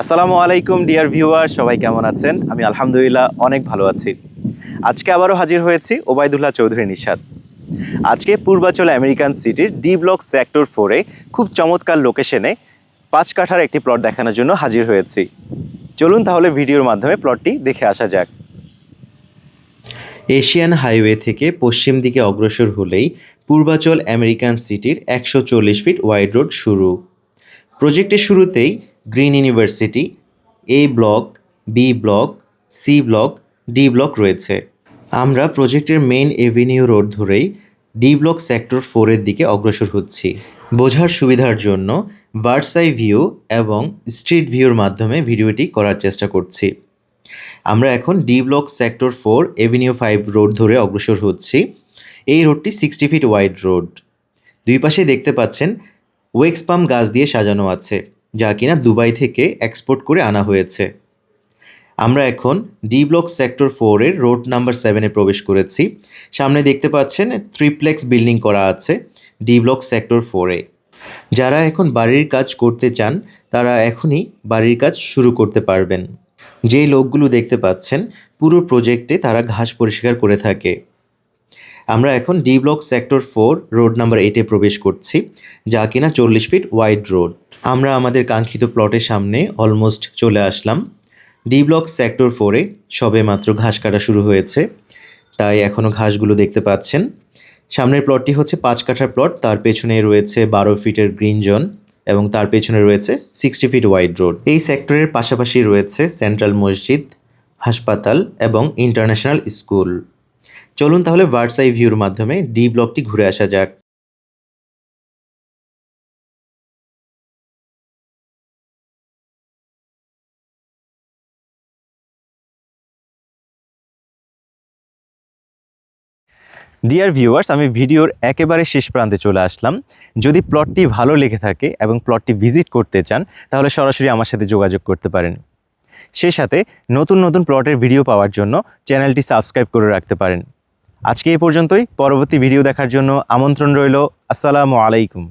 আসসালামু আলাইকুম, dear viewer, সবাই কেমন আছেন? আমি আলহামদুলিল্লাহ অনেক ভালো আছি। আজকে আবারও হাজির হয়েছি ওবায়দুল্লাহ চৌধুরী নিষাদ আজকে পূর্বাচল আমেরিকান সিটির ডি ব্লক সেক্টর ফোরে খুব চমৎকার লোকেশনে পাঁচ কাঠার একটি প্লট দেখানোর জন্য হাজির হয়েছি। চলুন তাহলে ভিডিওর মাধ্যমে প্লটটি দেখে আসা যাক। এশিয়ান হাইওয়ে থেকে পশ্চিম দিকে অগ্রসর হলেই পূর্বাচল আমেরিকান সিটির একশো চল্লিশ ফিট ওয়াইড রোড শুরু। প্রজেক্টের শুরুতেই green university A block B block C block D block রয়েছে। আমরা প্রজেক্টের মেইন এভিনিউ রোড ধরেই ডি ব্লক সেক্টর ফোরের দিকে অগ্রসর হচ্ছি। বোঝার সুবিধার জন্য ভার্সাই ভিউ এবং স্ট্রিট ভিউর মাধ্যমে ভিডিওটি করার চেষ্টা করছি। আমরা এখন D block sector four avenue five road ধরে অগ্রসর হচ্ছি। এই রোডটি সিক্সটি ফিট ওয়াইড রোড দুই পাশে দেখতে পাচ্ছেন ওয়েক্স পাম গাছ দিয়ে সাজানো আছে। যা কিনা দুবাই থেকে এক্সপোর্ট করে আনা হয়েছে। আমরা এখন ডি ব্লক সেক্টর ফোরের রোড নাম্বার সেভেনে প্রবেশ করেছি। সামনে দেখতে পাচ্ছেন থ্রিপ্লেক্স বিল্ডিং করা আছে ডি ব্লক সেক্টর ফোরে যারা এখন বাড়ির কাজ করতে চান, তারা এখনই বাড়ির কাজ শুরু করতে পারবেন। যেই লোকগুলো দেখতে পাচ্ছেন, পুরো প্রজেক্টে তারা ঘাস পরিষ্কার করে থাকে। আমরা এখন D block sector four road number এইটে প্রবেশ করছি, যা কিনা চল্লিশ ফিট ওয়াইড রোড আমরা আমাদের কাঙ্ক্ষিত প্লটের সামনে অলমোস্ট চলে আসলাম। ডি ব্লক সেক্টর ফোরে সবে মাত্র ঘাস কাটা শুরু হয়েছে, তাই এখনও ঘাসগুলো দেখতে পাচ্ছেন। সামনের প্লটটি হচ্ছে পাঁচ কাঠার প্লট তার পেছনে রয়েছে বারো ফিটের গ্রিন জোন এবং তার পেছনে রয়েছে সিক্সটি ফিট ওয়াইড রোড এই সেক্টরের পাশাপাশি রয়েছে সেন্ট্রাল মসজিদ, হাসপাতাল এবং ইন্টারন্যাশনাল স্কুল চলুন তাহলে ভার্সাই ভিউর মাধ্যমে ডি ব্লকটি ঘুরে আসা যাক। ডিয়ার ভিউয়ার্স আমি ভিডিওর একেবারে শেষ প্রান্তে চলে আসলাম। যদি প্লটটি ভালো লেগে থাকে এবং প্লটটি ভিজিট করতে চান, তাহলে সরাসরি আমার সাথে যোগাযোগ করতে পারেন। সেই সাথে নতুন নতুন প্লটের ভিডিও পাওয়ার জন্য চ্যানেলটি সাবস্ক্রাইব করে রাখতে পারেন। আজকে এ পর্যন্তই। পরবর্তী ভিডিও দেখার জন্য আমন্ত্রণ রইল। আসসালামু আলাইকুম।